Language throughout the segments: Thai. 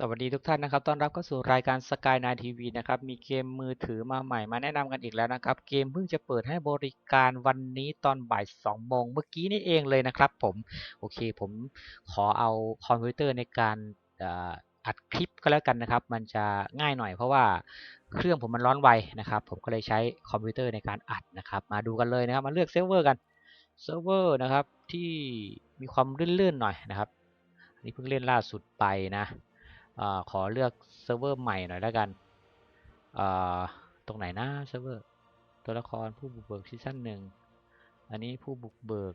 สวัสดีทุกท่านนะครับ ต้อนรับเข้าสู่รายการ Sky n i g h TV นะครับ มีเกมมือถือมาใหม่มาแนะนำกันอีกแล้วนะครับ เกมเพิ่งจะเปิดให้บริการวันนี้ตอนบ่าย2โมงเมื่อกี้นี่เองเลยนะครับผม โอเค ผมขอเอาคอมพิวเตอร์ในการอัดคลิปก็แล้วกันนะครับ มันจะง่ายหน่อยเพราะว่าเครื่องผมมันร้อนไวนะครับ ผมก็เลยใช้คอมพิวเตอร์ในการอัดนะครับ มาดูกันเลยนะครับ มาเลือกเซิร์ฟเวอร์กัน เซิร์ฟเวอร์นะครับที่มีความลื่นๆหน่อยนะครับอันนี้เพิ่งเล่นล่าสุดไปนะ อขอเลือกเซิร์ฟเวอร์ใหม่หน่อยแล้วกันตรงไหนนะเซิร์ฟเวอร์ตัวละครผู้บุกเบิกซีซั่นหนึ่งอันนี้ผู้บุกเบิก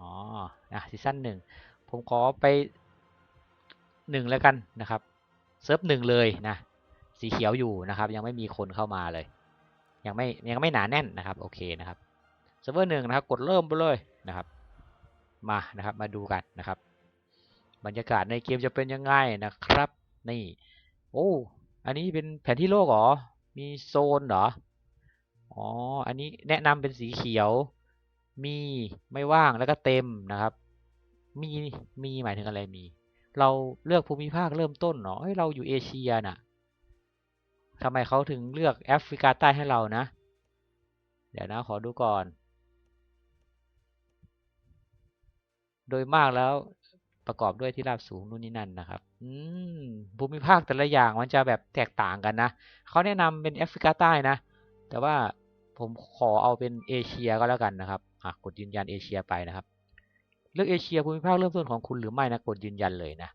อ๋อนะซีซั่นหนึ่งผมขอไปหนึ่งแล้วกันนะครับเซิร์ฟหนึ่งเลยนะสีเขียวอยู่นะครับ ยังไม่มีคนเข้ามาเลย ยังไม่ยังไม่หนาแน่นนะครับโอเคนะครับเซิร์ฟเวอร์หนึ่งนะครับกดเริ่มไปเลยนะครับ มานะครับมาดูกันนะครับ บรรยากาศในเกมจะเป็นยังไงนะครับ นี่ โอ้ อันนี้เป็นแผนที่โลกเหรอ มีโซนเหรอ อ๋อ อันนี้แนะนำเป็นสีเขียว มีไม่ว่างแล้วก็เต็มนะครับ มี มีหมายถึงอะไรมี เราเลือกภูมิภาคเริ่มต้นเนาะเฮ้ยเราอยู่เอเชียน่ะทำไมเขาถึงเลือกแอฟริกาใต้ให้เรานะ เดี๋ยวนะขอดูก่อน โดยมากแล้ว ประกอบด้วยที่ราบสูงนู่นนี่นั่นนะครับอืมภูมิภาคแต่ละอย่างมันจะแบบแตกต่างกันนะเขาแนะนำเป็นแอฟริกาใต้นะ แต่ว่าผมขอเอาเป็นเอเชียก็แล้วกันนะครับอะกดยืนยันเอเชียไปนะครับ เลือกเอเชียภูมิภาคเริ่มต้นของคุณหรือไม่นะกดยืนยันเลยนะ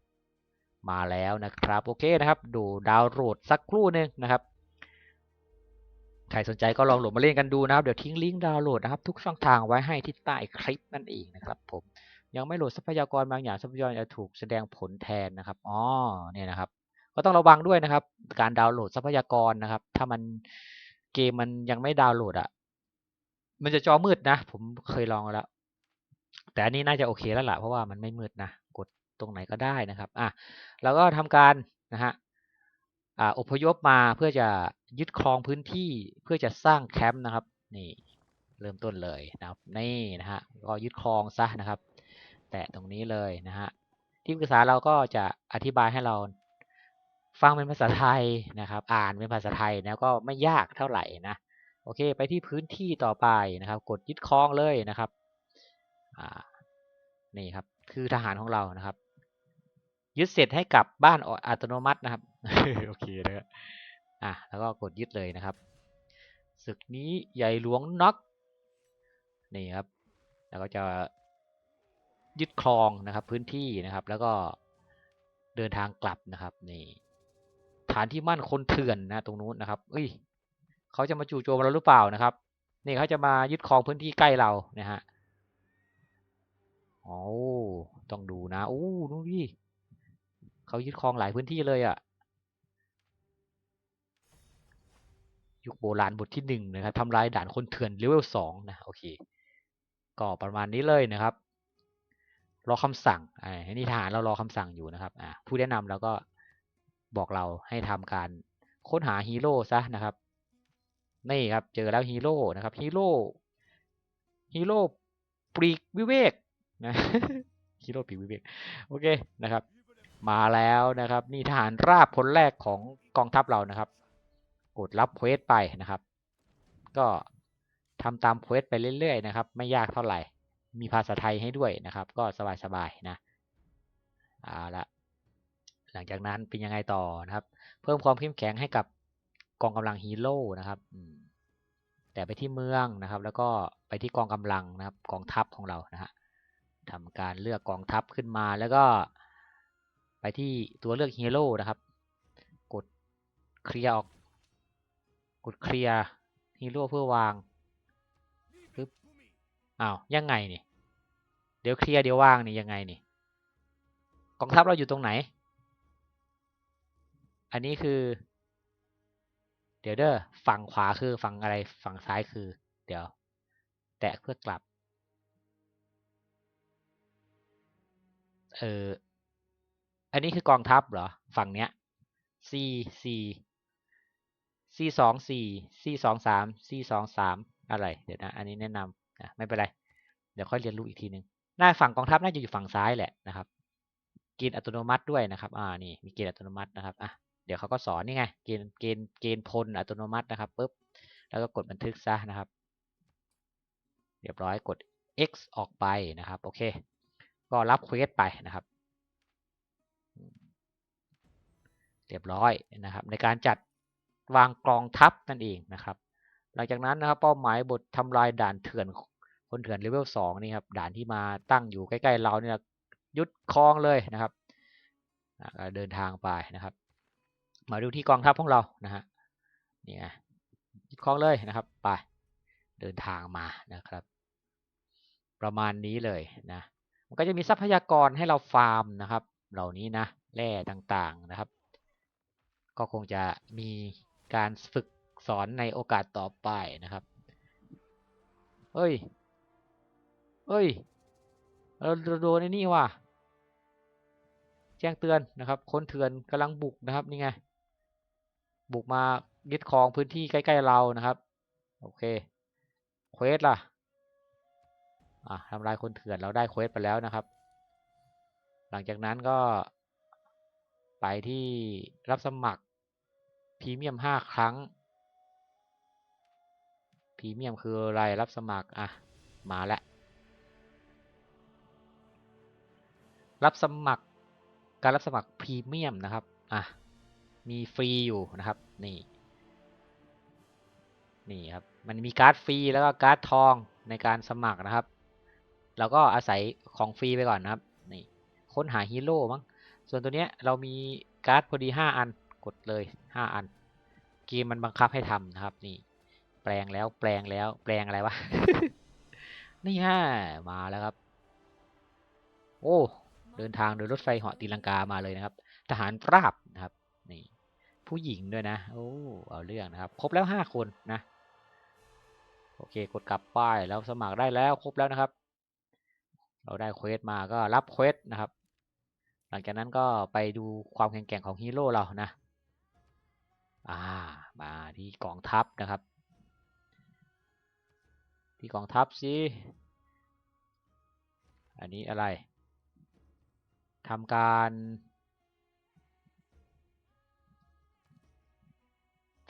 มาแล้วนะครับโอเคนะครับ ดูดาวน์โหลดสักครู่หนึ่งนะครับใครสนใจก็ลองโหลดมาเล่นกันดูนะครับ เดี๋ยวทิ้งลิงก์ดาวน์โหลดนะครับ ทุกช่องทางไว้ให้ที่ใต้คลิปนั่นเองนะครับผม ยังไม่โหลดทรัพยากรบางอย่างทรัพยากรจะถูกแสดงผลแทนนะครับอ๋อเนี่ยนะครับ ก็ต้องระวังด้วยนะครับ การดาวน์โหลดทรัพยากรนะครับ ถ้ามันเกมมันยังไม่ดาวน์โหลดอะ่ะมันจะจอมืดนะ ผมเคยลองแล้วแต่อันนี้น่าจะโอเคแล้วล่ะเพราะว่ามันไม่มืดนะกดตรงไหนก็ได้นะครับอะแล้วก็ทำการนะฮะอ่าอพยพมาเพื่อจะยึดครองพื้นที่เพื่อจะสร้างแคมป์นะครับนี่เริ่มต้นเลยนะครับนี่นะฮะก็ยึดครองซะนะครับ แตะตรงนี้เลยนะฮะที่ปรึกษาเราก็จะอธิบายให้เราฟังเป็นภาษาไทยนะครับ อ่านเป็นภาษาไทยนะก็ไม่ยากเท่าไหร่นะโอเค ไปที่พื้นที่ต่อไปนะครับ กดยึดครองเลยนะครับนี่ครับ คือทหารของเรานะครับ ยึดเสร็จให้กลับบ้านอัตโนมัตินะครับโอเคนะครับอะแล้วก็กดยึดเลยนะครับศึกนี้ใหญ่หลวงน็อกนี่ครับ แล้วก็จะ ยึดครองนะครับพื้นที่นะครับ แล้วก็เดินทางกลับนะครับนี่ฐานที่มั่นคนเถื่อนนะตรงนู้นนะครับ เอ้ยเขาจะมาจู่โจมเราหรือเปล่านะครับ นี่เขาจะมายึดครองพื้นที่ใกล้เรานะฮะโอ้ต้องดูนะโอ้ดูดิเขายึดครองหลายพื้นที่เลยอะ่ะยุคโบราณบทที่หนึ่งนะครับทำลายด่านคนเถื่อนเลเวลสองนะโอเค ก็ประมาณนี้เลยนะครับ รอคำสั่งอ่านี่ทหารเรารอคำสั่งอยู่นะครับอ่าผู้แนะนำเราก็บอกเราให้ทำการค้นหาฮีโร่ซะนะครับนี่ครับเจอแล้วฮีโร่นะครับฮีโร่ฮีโร่ปลีกวิเวกนะฮีโร่ปลีกวิเวกโอเคนะครับ มาแล้วนะครับ นี่ทหารราบคนแรกของกองทัพเรานะครับ กดรับเควสไปนะครับ ก็ทำตามเควสไปเรื่อยๆนะครับ ไม่ยากเท่าไหร่ มีภาษาไทยให้ด้วยนะครับ ก็สบายๆนะเอาละหลังจากนั้นเป็นยังไงต่อนะครับ เพิ่มความเข้มแข็งให้กับกองกำลังฮีโร่นะครับแต่ไปที่เมืองนะครับ แล้วก็ไปที่กองกำลังนะครับ กองทัพของเรานะฮะทำการเลือกกองทัพขึ้นมาแล้วก็ไปที่ตัวเลือกฮีโร่นะครับ กดเคลียร์ออก กดเคลียร์ฮีโร่เพื่อวางปึ๊บอ้าวยังไงนี่ เดี๋ยวเคลียร์เดี๋ยวว่างนี่ยังไงนี่กองทัพเราอยู่ตรงไหน อันนี้คือ เดี๋ยวเด้อฝั่งขวาคือฝั่งอะไรฝั่งซ้ายคือ เดี๋ยว แตะเพื่อกลับ เอออันนี้คือกองทัพเหรอ ฝั่งเนี้ย C C C สองสี่ C สองสาม C สองสามอะไร เดี๋ยวนะ อันนี้แนะนำนะไม่เป็นไร เดี๋ยวค่อยเรียนรู้อีกทีหนึ่ง หน้าฝั่งกองทัพน่าจะอยู่ฝั่งซ้ายแหละนะครับเกณฑ์อัตโนมัติด้วยนะครับ อ่า นี่ มีเกณฑ์อัตโนมัตินะครับ อะ เดี๋ยวเขาก็สอนนี่ไง เกณฑ์ เกณฑ์ เกณฑ์พลอัตโนมัตินะครับปุ๊บ แล้วก็กดบันทึกซะนะครับ เรียบร้อย กด X ออกไปนะครับ โอเค ก็รับเควสไปนะครับ เรียบร้อยนะครับ ในการจัดวางกองทัพนั่นเองนะครับ หลังจากนั้นนะครับ เป้าหมายบททำลายด่านเถื่อน คนเถื่อนเลเวลสองนี่ครับด่านที่มาตั้งอยู่ใกล้ๆเราเนี่ยยึดครองเลยนะครับเดินทางไปนะครับ มาดูที่กองทัพของเรานะฮะนี่ไงยึดครองเลยนะครับไปเดินทางมานะครับ ประมาณนี้เลยนะมันก็จะมีทรัพยากรให้เราฟาร์มนะครับ เหล่านี้นะแร่ต่างๆนะครับ ก็คงจะมีการฝึกสอนในโอกาสต่อไปนะครับ เฮ้ย เฮ้ยเราโดนไอ้นี่ว่ะ แจ้งเตือนนะครับคนเถื่อนกำลังบุกนะครับ นี่ไง บุกมายึดครองพื้นที่ใกล้ๆเรานะครับ โอเค เควสล่ะ อะทำลายคนเถื่อนเราได้เควสไปแล้วนะครับ หลังจากนั้นก็ไปที่รับสมัครพรีเมียมห้าครั้งพรีเมียมคืออะไรรับสมัคร อะ มาแล้ว รับสมัครการรับสมัครพรีเมียมนะครับอะมีฟรีอยู่นะครับนี่นี่ครับมันมีการ์ดฟรีแล้วก็การ์ดทองในการสมัครนะครับเราก็อาศัยของฟรีไปก่อนนะครับนี่ค้นหาฮีโร่มั้งส่วนตัวเนี้ยเรามีการ์ดพอดีห้าอันกดเลยห้าอัน เกมมันบังคับให้ทำนะครับ นี่ แปลงแล้วแปลงแล้ว แปลงอะไรวะ นี่ฮะมาแล้วครับ โอ้ เดินทางโดยรถไฟเหาะตีลังกามาเลยนะครับ ทหารราบนะครับนี่ผู้หญิงด้วยนะโอ้เอาเรื่องนะครับ ครบแล้วห้าคนนะโอเคกดกลับป้ายแล้วสมัครได้แล้วครบแล้วนะครับ เราได้เควสมาก็รับเควสนะครับ หลังจากนั้นก็ไปดูความแข็งแกร่งของฮีโร่เรานะอ่ามาที่กองทัพนะครับ ที่กองทัพสิอันนี้อะไร ทำการ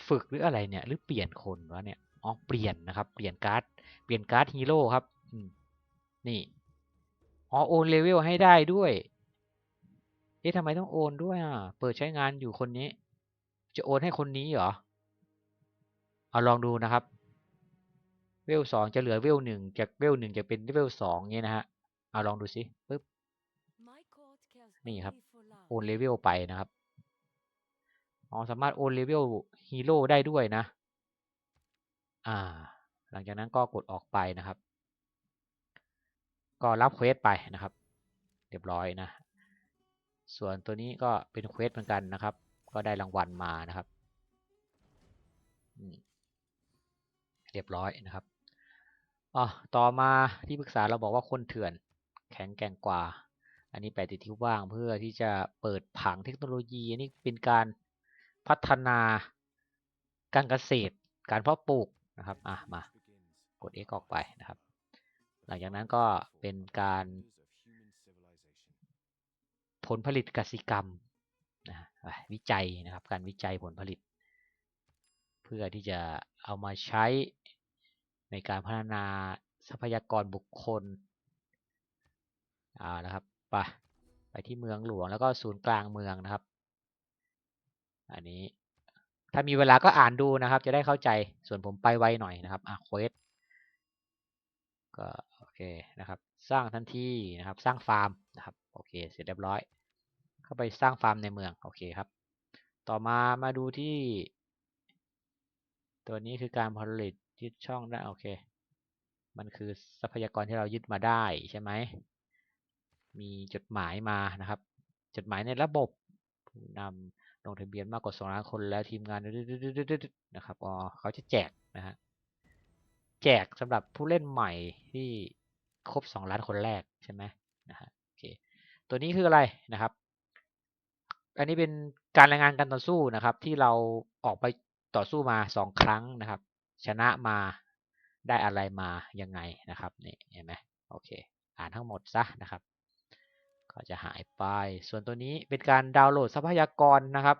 ฝึกหรืออะไรเนี่ย หรือเปลี่ยนคนวะเนี่ยอ๋อเปลี่ยนนะครับ เปลี่ยนการ์ดเปลี่ยนการ์ดฮีโร่ครับนี่อ๋อโอนเลเวลให้ได้ด้วย เอ๊ะทำไมต้องโอนด้วยอะ เปิดใช้งานอยู่คนนี้ จะโอนให้คนนี้เหรอ เอาลองดูนะครับ เวลสองจะเหลือเวลหนึ่งจากเวลหนึ่งจะเป็นเวลสองเงี้ยนะฮะ เอาลองดูสิปึ๊บ นี่ครับโอนเลเวลไปนะครับอ๋อสามารถโอนเลเวลฮีโร่ได้ด้วยนะ อ่า หลังจากนั้นก็กดออกไปนะครับ ก็รับเควสไปนะครับ เรียบร้อยนะ ส่วนตัวนี้ก็เป็นเควสเหมือนกันนะครับ ก็ได้รางวัลมานะครับเรียบร้อยนะครับอ๋อต่อมาที่ปรึกษาเราบอกว่าคนเถื่อนแข็งแกร่งกว่า อันนี้แปะติดที่ว่างเพื่อที่จะเปิดผังเทคโนโลยีอันนี้เป็นการพัฒนาการเกษตร การเพาะปลูกนะครับอะมากด X ออกไปนะครับ หลังจากนั้นก็เป็นการผลผลิตกสิกรรมนะวิจัยนะครับ การวิจัยผลผลิต เพื่อที่จะเอามาใช้ในการพัฒนาทรัพยากรบุคคลอ่านะครับ ไปไปที่เมืองหลวงแล้วก็ศูนย์กลางเมืองนะครับ อันนี้ ถ้ามีเวลาก็อ่านดูนะครับ จะได้เข้าใจส่วนผมไปไวหน่อยนะครับอะเควสก็โอเคนะครับ สร้างทันทีนะครับ สร้างฟาร์มนะครับโอเค เสร็จเรียบร้อย เข้าไปสร้างฟาร์มในเมืองโอเคครับ ต่อมามาดูที่ ตัวนี้คือการผลิตยึดช่องได้โอเค มันคือทรัพยากรที่เรายึดมาได้ใช่ไหม มีจดหมายมานะครับ จดหมายในระบบนำลงทะเบียนมากกว่าสองล้านคนแล้วทีมงานนะครับอ๋อเขาจะแจกนะฮะแจกสำหรับผู้เล่นใหม่ที่ครบสองล้านคนแรกใช่ไหมนะฮะโอเคตัวนี้คืออะไรนะครับ อันนี้เป็นการรายงานการต่อสู้นะครับ ที่เราออกไปต่อสู้มาสองครั้งนะครับ ชนะมาได้อะไรมายังไงนะครับนี่เห็นไหมโอเค อ่านทั้งหมดซะนะครับ ก็จะหายไป ส่วนตัวนี้เป็นการดาวน์โหลดทรัพยากรนะครับ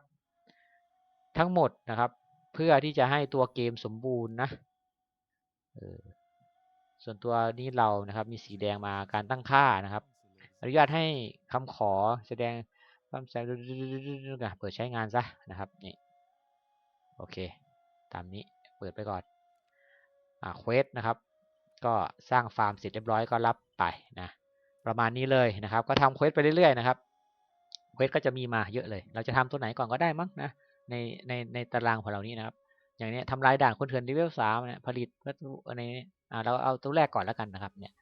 ทั้งหมดนะครับ เพื่อที่จะให้ตัวเกมสมบูรณ์นะส่วนตัวนี้เรานะครับมีสีแดงมาการตั้งค่านะครับ อนุญาตให้คำขอแสดงความแสดงเปิดใช้งานซะนะครับนี่โอเค ตามนี้เปิดไปก่อนอ่าเควสนะครับ ก็สร้างฟาร์มเสร็จเรียบร้อยก็รับไปนะ ประมาณนี้เลยนะครับ ก็ทำเควสไปเรื่อยๆนะครับเควสก็จะมีมาเยอะเลย เราจะทำตัวไหนก่อนก็ได้มั้งนะในในในตารางของเรานี้นะครับ อย่างนี้ทำลายด่านคนเถื่อนเลเวลสามเนี่ยผลิตวัตถุอะไรนี้อ่าเราเอาตัวแรกก่อนแล้วกันนะครับ เนี่ย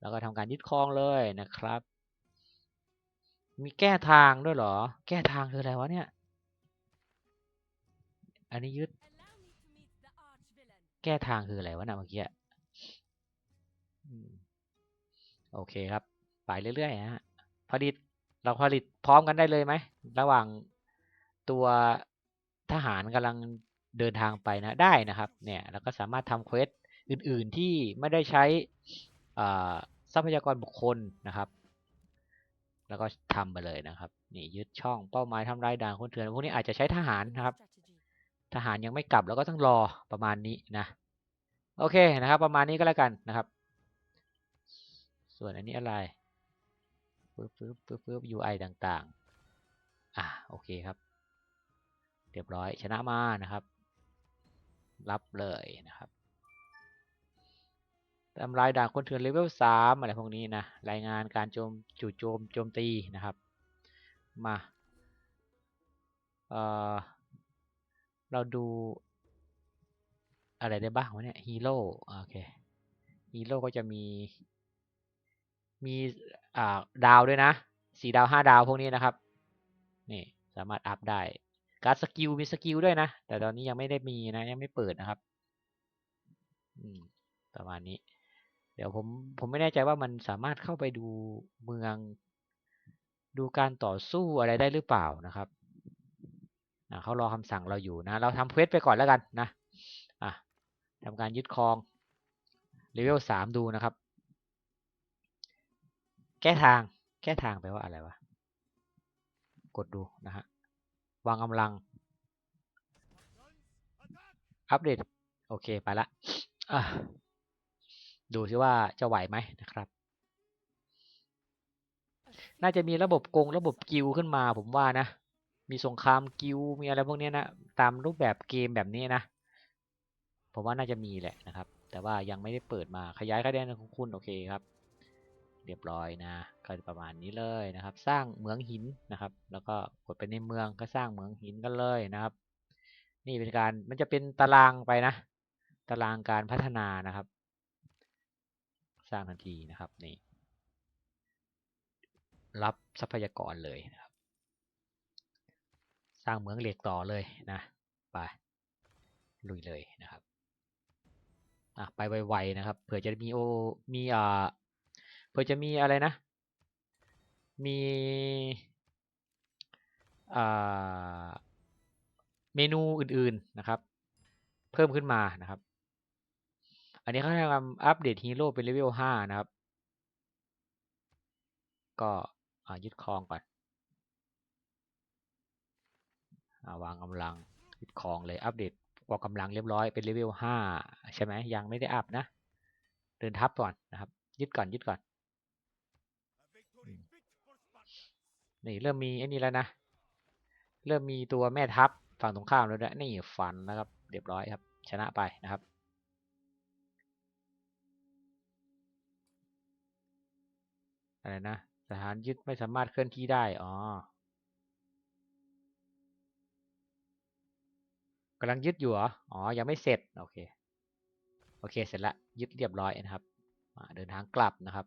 เราก็ทำการยึดครองเลยนะครับ มีแก้ทางด้วยเหรอ แก้ทางคืออะไรวะเนี่ย อันนี้ยึด แก้ทางคืออะไรวะนะเมื่อกี้โอเคครับ ไปเรื่อยๆฮะผลิตเราผลิตพร้อมกันได้เลยไหม ระหว่างตัวทหารกำลังเดินทางไปนะได้นะครับ เนี่ยเราก็สามารถทำเควสอื่นๆที่ไม่ได้ใช้ทรัพยากรบุคคลนะครับ แล้วก็ทำไปเลยนะครับนี่ยึดช่องเป้าหมายทำลายด่านคนเถื่อนพวกนี้อาจจะใช้ทหารนะครับ ทหารยังไม่กลับแล้วก็ต้องรอประมาณนี้นะโอเคนะครับ ประมาณนี้ก็แล้วกันนะครับ ส่วนอันนี้อะไร ปึ๊บปึ๊บปึ๊บปึ๊บ UI ต่างๆ อะโอเคครับ เรียบร้อยชนะมานะครับ รับเลยนะครับทำลายด่านคนเถื่อนเลเวลสามอะไรพวกนี้นะ รายงานการโจมจู่โจมโจมตีนะครับ มาเอ่อเราดูอะไรได้บ้างวะเนี่ยฮีโร่โอเคฮีโร่ก็จะมีมี ดาวด้วยนะสี่ดาวห้าดาวพวกนี้นะครับนี่สามารถอัพได้ การสกิลมีสกิลด้วยนะ แต่ตอนนี้ยังไม่ได้มีนะ ยังไม่เปิดนะครับอืมประมาณนี้ เดี๋ยวผมผมไม่แน่ใจว่ามันสามารถเข้าไปดูเมือง ดูการต่อสู้อะไรได้หรือเปล่านะครับเขารอคำสั่งเราอยู่นะ เราทำเควสไปก่อนแล้วกันนะอะทำการยึดครองเลเวลสามดูนะครับ แก้ทาง แก้ทางแปลว่าอะไรวะ กดดูนะฮะ วางกำลัง อัปเดต โอเค ไปละดูซิว่าจะไหวไหมนะครับ น่าจะมีระบบกงระบบกิลด์ขึ้นมาผมว่านะ มีสงครามกิลด์มีอะไรพวกนี้นะ ตามรูปแบบเกมแบบนี้นะ ผมว่าน่าจะมีแหละนะครับ แต่ว่ายังไม่ได้เปิดมาขยายคะแนนของคุณโอเคครับ เรียบร้อยนะก็ประมาณนี้เลยนะครับ สร้างเหมืองหินนะครับ แล้วก็กดไปในเมืองก็สร้างเหมืองหินกันเลยนะครับ นี่เป็นการมันจะเป็นตารางไปนะ ตารางการพัฒนานะครับ สร้างทันทีนะครับนี่รับทรัพยากรเลยนะครับ สร้างเหมืองเหล็กต่อเลยนะไปลุยเลยนะครับอะไปไวๆนะครับเผื่อจะมีโอมีอ่า เผื่อจะมีอะไรนะ มีเมนูอื่นๆนะครับ เพิ่มขึ้นมานะครับ อันนี้เขาทำอัปเดตฮีโร่เป็นเลเวลห้านะครับ ก็ยึดครองก่อนอาวางกำลังยึดครองเลยอัปเดตวางกำลังเรียบร้อยเป็นเลเวลห้าใช่ไหมยังไม่ได้อัพนะ เดินทับก่อนนะครับ ยึดก่อนยึดก่อนอืม นี่เริ่มมีไอ้นี่แล้วนะ เริ่มมีตัวแม่ทัพฝั่งตรงข้ามแล้วนะนี่ฟันนะครับเรียบร้อยครับ ชนะไปนะครับอะไรนะสถานยึดไม่สามารถเคลื่อนที่ได้อ๋อกำลังยึดอยู่เหรออ๋อยังไม่เสร็จโอเคโอเคเสร็จละยึดเรียบร้อยนะครับอ่าเดินทางกลับนะครับ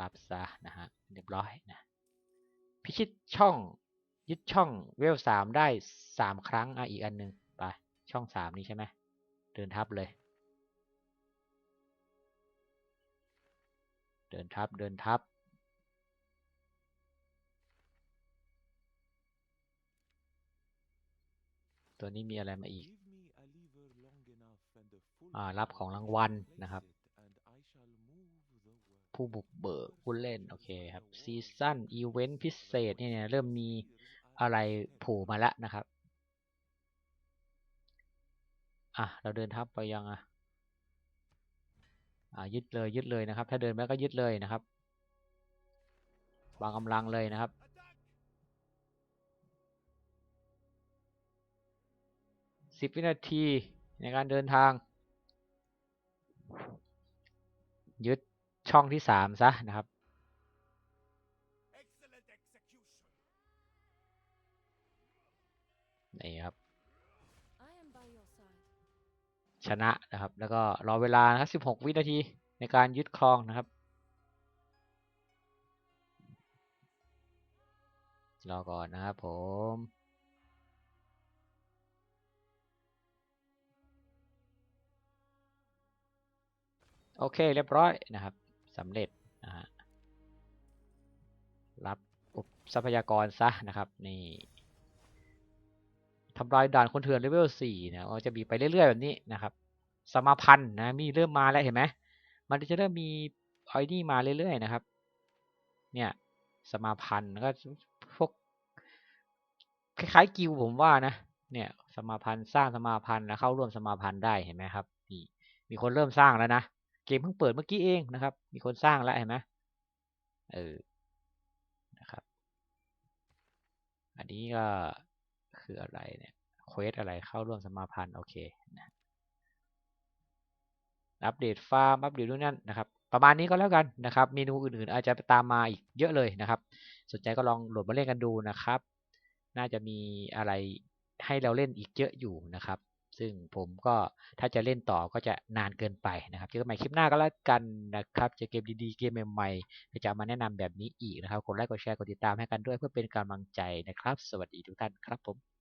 รับซะนะฮะเรียบร้อยนะพิชิตช่องยึดช่องเวลสามได้สามครั้งอะอีกอันหนึ่งไปช่องสามนี้ใช่ไหมเดินทับเลย เดินทับเดินทับตัวนี้มีอะไรมาอีก อ่า รับของรางวัลนะครับ ผู้บุกเบิกผู้เล่น โอเคครับซีซั่นอีเวนต์พิเศษเนี่ย เริ่มมีอะไรโผล่มาแล้วนะครับ อะ เราเดินทับไปยังอะอ่ายึดเลยยึดเลยนะครับ ถ้าเดินไปก็ยึดเลยนะครับวางกำลังเลยนะครับ สิบวินาทีในการเดินทาง ยึด ช่องที่สามซะนะครับ นี่ครับ ชนะนะครับ แล้วก็รอเวลานะครับ16วินาทีในการยึดครองนะครับรอก่อนนะครับผม โอเคเรียบร้อยนะครับ สำเร็จนะฮะรับทรัพยากรซะนะครับนี่ทำลายด่านคนเถื่อนเลเวล4เนี่ยก็จะมีไปเรื่อยๆแบบนี้นะครับ สมาพันธ์นะมีเริ่มมาแล้วเห็นไหมมันจะเริ่มมีไอ้นี่มาเรื่อยๆนะครับ เนี่ยสมาพันธ์ก็พวกคล้ายๆกิลด์ผมว่านะเนี่ยสมาพันธ์สร้างสมาพันธ์แล้วเข้าร่วมสมาพันธ์ได้เห็นไหมครับนี่มีคนเริ่มสร้างแล้วนะ เกมเพิ่งเปิดเมื่อกี้เองนะครับ มีคนสร้างแล้วเห็นไหมเออนะครับ อันนี้ก็คืออะไรเนี่ยเควสอะไรเข้าร่วมสมาพันธ์โอเคนะอัปเดตฟาร์มอัปเดตนู่นนั่นนะครับ ประมาณนี้ก็แล้วกันนะครับ เมนูอื่นๆ อาจจะตามมาอีกเยอะเลยนะครับ สนใจก็ลองโหลดมาเล่นกันดูนะครับ น่าจะมีอะไรให้เราเล่นอีกเยอะอยู่นะครับ ซึ่งผมก็ถ้าจะเล่นต่อก็จะนานเกินไปนะครับเจอกันใหม่คลิปหน้าก็แล้วกันนะครับจะเกมดีๆเกมใหม่ๆก็จะมาแนะนำแบบนี้อีกนะครับกดไลค์กดแชร์กดติดตามให้กันด้วยเพื่อเป็นกำลังใจนะครับ สวัสดีทุกท่านครับผม